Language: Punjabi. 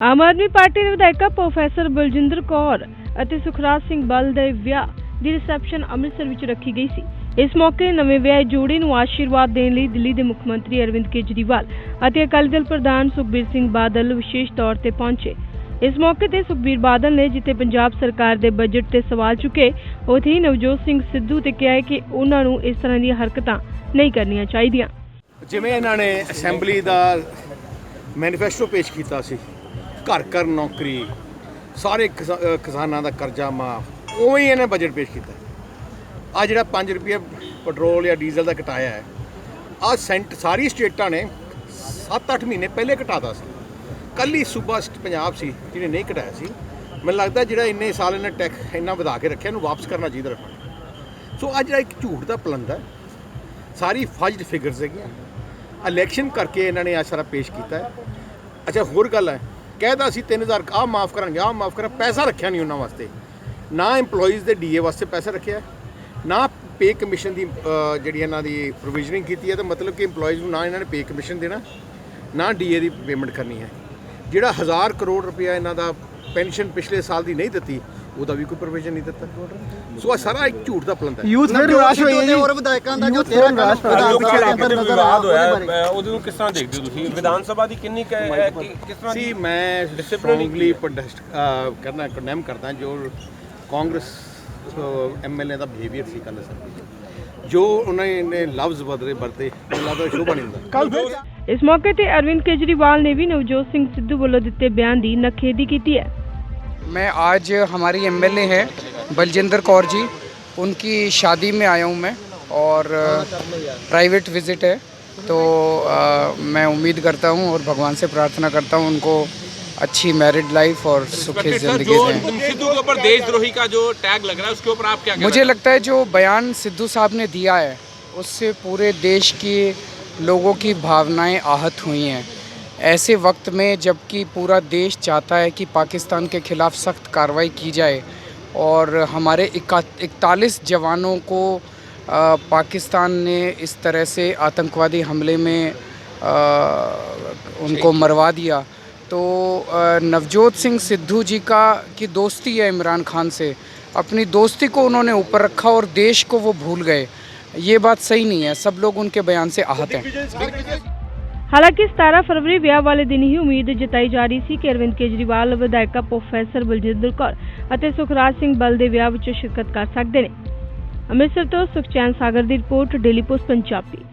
ਆਮ ਆਦਮੀ ਪਾਰਟੀ ਦੇ ਵਿਧਾਇਕਾ ਪ੍ਰੋਫੈਸਰ ਬਲਜਿੰਦਰ ਕੌਰ ਅਤੇ ਸੁਖਰਾਜ ਸਿੰਘ ਬੱਲ ਦੇ ਵਿਆਹ ਦੀ ਰਿਸੈਪਸ਼ਨ ਅੰਮ੍ਰਿਤਸਰ ਵਿੱਚ ਰੱਖੀ ਗਈ ਸੀ। ਇਸ ਮੌਕੇ ਨਵੇਂ ਵਿਆਹੇ ਜੋੜੇ ਨੂੰ ਆਸ਼ੀਰਵਾਦ ਦੇਣ ਲਈ ਦਿੱਲੀ ਦੇ ਮੁੱਖ ਮੰਤਰੀ ਅਰਵਿੰਦ ਕੇਜਰੀਵਾਲ ਅਤੇ ਅਕਾਲੀ ਦਲ ਪ੍ਰਧਾਨ ਸੁਖਬੀਰ ਸਿੰਘ ਬਾਦਲ ਵਿਸ਼ੇਸ਼ ਤੌਰ ਤੇ ਪਹੁੰਚੇ। ਇਸ ਮੌਕੇ ਤੇ ਸੁਖਬੀਰ ਬਾਦਲ ਨੇ ਜਿੱਥੇ ਪੰਜਾਬ ਸਰਕਾਰ ਦੇ ਬਜਟ ਤੇ ਸਵਾਲ ਚੁੱਕੇ, ਉੱਥੇ ਹੀ ਨਵਜੋਤ ਸਿੰਘ ਸਿੱਧੂ ਤੇ ਕਿਹਾ ਕਿ ਉਹਨਾਂ ਨੂੰ ਇਸ ਤਰ੍ਹਾਂ ਦੀਆਂ ਹਰਕਤਾਂ ਨਹੀਂ ਕਰਨੀਆਂ ਚਾਹੀਦੀਆਂ। ਜਿਵੇਂ ਇਹਨਾਂ ਨੇ ਅਸੈਂਬਲੀ ਦਾ ਮੈਨੀਫੈਸਟੋ ਪੇਸ਼ ਕੀਤਾ ਸੀ ਘਰ ਘਰ ਨੌਕਰੀ, ਸਾਰੇ ਕਿਸਾ- ਅਹ ਕਿਸਾਨਾਂ ਦਾ ਕਰਜ਼ਾ ਮਾਫ, ਉਵੇਂ ਹੀ ਇਹਨੇ ਬਜਟ ਪੇਸ਼ ਕੀਤਾ। ਆ ਜਿਹੜਾ 5 ਰੁਪਏ ਪੈਟਰੋਲ ਜਾਂ ਡੀਜ਼ਲ ਦਾ ਘਟਾਇਆ ਹੈ ਆ ਸੈਂਟ ਸਾਰੀ ਸਟੇਟਾਂ ਨੇ 7-8 ਮਹੀਨੇ ਪਹਿਲੇ ਘਟਾਤਾ ਸੀ। ਕੱਲੀ ਸੂਬਾ ਸਟ- ਪੰਜਾਬ ਸੀ, ਜਿਹਨੇ ਨਹੀਂ ਘਟਾਇਆ ਸੀ। ਮੈਨੂੰ ਲੱਗਦਾ ਜਿਹੜਾ ਇੰਨੇ ਸਾਲ ਇਹਨੇ ਟੈਕਸ ਇੰਨਾ ਵਧਾ ਕੇ ਰੱਖਿਆ, ਇਹਨੂੰ ਵਾਪਸ ਕਰਨਾ ਚਾਹੀਦਾ ਰੱਖਣਾ। ਸੋ ਆ ਜਿਹੜਾ ਇੱਕ ਝੂਠ ਦਾ ਪਲੰਦਾ ਹੈ, ਸਾਰੀ ਫਜਡ ਫਿਗਰਸ ਹੈਗੀਆਂ। ਇਲੈਕਸ਼ਨ ਕਰਕੇ ਇਹਨਾਂ ਨੇ ਆ ਸਾਰਾ ਪੇਸ਼ ਕੀਤਾ ਹੈ। ਅੱਛਾ, ਹੋਰ ਗੱਲ ਹੈ ਕਹਿਦਾ ਸੀ 3000 ਆਹ ਮਾਫ ਕਰਾਂਗੇ ਆਹ ਮਾਫ ਕਰਾਂ ਪੈਸਾ ਰੱਖਿਆ ਨਹੀਂ ਉਹਨਾਂ ਵਾਸਤੇ। ਨਾ EMPLOYEES ਦੇ ਡੀਏ ਵਾਸਤੇ ਪੈਸਾ ਰੱਖਿਆ ਨਾ ਪੇ ਕਮਿਸ਼ਨ ਦੀ ਜਿਹੜੀ ਇਹਨਾਂ ਦੀ ਪ੍ਰੋਵੀਜ਼ਨਿੰਗ ਕੀਤੀ ਹੈ, ਤਾਂ ਮਤਲਬ ਕਿ EMPLOYEES ਨੂੰ ਨਾ ਇਹਨਾਂ ਨੇ ਪੇ ਕਮਿਸ਼ਨ ਦੇਣਾ, ਨਾ ਡੀਏ ਦੀ ਪੇਮੈਂਟ ਕਰਨੀ ਹੈ। ਜਿਹੜਾ 1000 ਕਰੋੜ ਰੁਪਇਆ ਇਹਨਾਂ ਦਾ ਪੈਨਸ਼ਨ ਪਿਛਲੇ ਸਾਲ ਦੀ ਨਹੀਂ ਦਿੱਤੀ ਉਹਦਾ ਵੀ ਕੋਈ ਪ੍ਰੋਵੀਜ਼ਨ ਨਹੀਂ ਦਿੱਤਾ। ਸੋ ਆ ਸਾਰਾ ਇੱਕ ਝੂਠ ਦਾ ਪਲੰਦਾ ਹੈ। ਯੂਥ ਫਿਰ ਨਿਰਾਸ਼ ਹੋਈ ਹੈ ਜੀ। ਹੋਰ ਵਿਧਾਇਕਾਂ ਦਾ ਜੋ Youth ਤੇਰਾ ਫਿਰ ਨਿਰਾਸ਼ ਅੰਦਰ ਦੇ ਨਜ਼ਰ ਵਿਵਾਦ ਹੋਇਆ ਉਹਦੇ ਨੂੰ ਕਿਸ ਤਰ੍ਹਾਂ ਦੇਖਦੇ ਹੋ ਤੁਸੀਂ? ਵਿਧਾਨ ਸਭਾ ਦੀ ਕਿੰਨੀ ਕਿ- ਕਿਸ ਤਰ੍ਹਾਂ ਸੀ ਮੈਂ ਸਟਰੋਂਗਲੀ ਪ੍ਰੋਟੈਸਟ ਕਰਨਾ ਕੰਡੈਮ ਕਰਦਾ ਜੋ ਕਾਂਗਰਸ ਐਮਐਲਏ ਦਾ ਬਿਹੇਵੀਅਰ ਸੀ ਕੱਲ ਸਰ। ਜੋ ਉਹਨਾਂ ਨੇ ਲਫ਼ਜ਼ ਬਦਲੇ ਵਰਤੇ ਮੈਨੂੰ ਲੱਗਦਾ ਸ਼ੋਭਾ ਨਹੀਂ ਹੁੰਦਾ। ਇਸ ਮੌਕੇ ਤੇ ਅਰਵਿੰਦ ਕੇਜਰੀਵਾਲ ਨੇ ਵੀ ਨਵਜੋਤ ਸਿੰਘ ਸਿੱਧੂ ਵੱਲੋਂ ਦਿੱਤੇ ਬਿਆਨ ਦੀ ਨਖੇਦੀ ਕੀਤੀ ਹੈ। मैं आज हमारी एमएलए है बलजिंदर कौर जी। उनकी शादी में आया हूँ मैं और प्राइवेट विज़िट है। तो अ, मैं उम्मीद करता हूँ और भगवान से प्रार्थना करता हूँ उनको अच्छी मैरिड लाइफ और सुखी ज़िंदगी दें। सिद्धू के ऊपर देशद्रोही का जो टैग लग रहा है उसके ऊपर आप क्या मुझे लगता है जो बयान सिद्धू साहब ने दिया है उससे पूरे देश की लोगों की भावनाएँ आहत हुई हैं। ऐसे वक्त में जबकि पूरा देश चाहता है कि पाकिस्तान के खिलाफ सख्त कार्रवाई की जाए और हमारे इकतालीस जवानों को अ, पाकिस्तान ने इस तरह से आतंकवादी हमले में अ, उनको मरवा दिया। तो नवजोत सिंह सिद्धू जी का की दोस्ती है इमरान खान से। अपनी दोस्ती को उन्होंने ऊपर रखा और देश को वो भूल गए। ये बात सही नहीं है सब लोग उनके बयान से आहत हैं। ਹਾਲਾਂਕਿ 17 ਫਰਵਰੀ ਵਿਆਹ ਵਾਲੇ ਦਿਨ ਹੀ ਉਮੀਦ ਜਤਾਈ ਜਾ ਰਹੀ ਸੀ ਕਿ ਅਰਵਿੰਦ ਕੇਜਰੀਵਾਲ, ਵਿਧਾਇਕਾ ਪ੍ਰੋਫੈਸਰ ਬਲਜਿੰਦਰ ਕੌਰ ਅਤੇ ਸੁਖਰਾਜ ਸਿੰਘ ਬਲ ਦੇ ਵਿਆਹ ਵਿੱਚ ਸ਼ਿਰਕਤ ਕਰ ਸਕਦੇ ਨੇ। ਅੰਮ੍ਰਿਤਸਰ ਤੋਂ ਸੁਖਚੈਨ ਸਾਗਰ ਦੀ ਰਿਪੋਰਟ, ਡੇਲੀ ਪੋਸਟ, ਪੰਜਾਬੀ।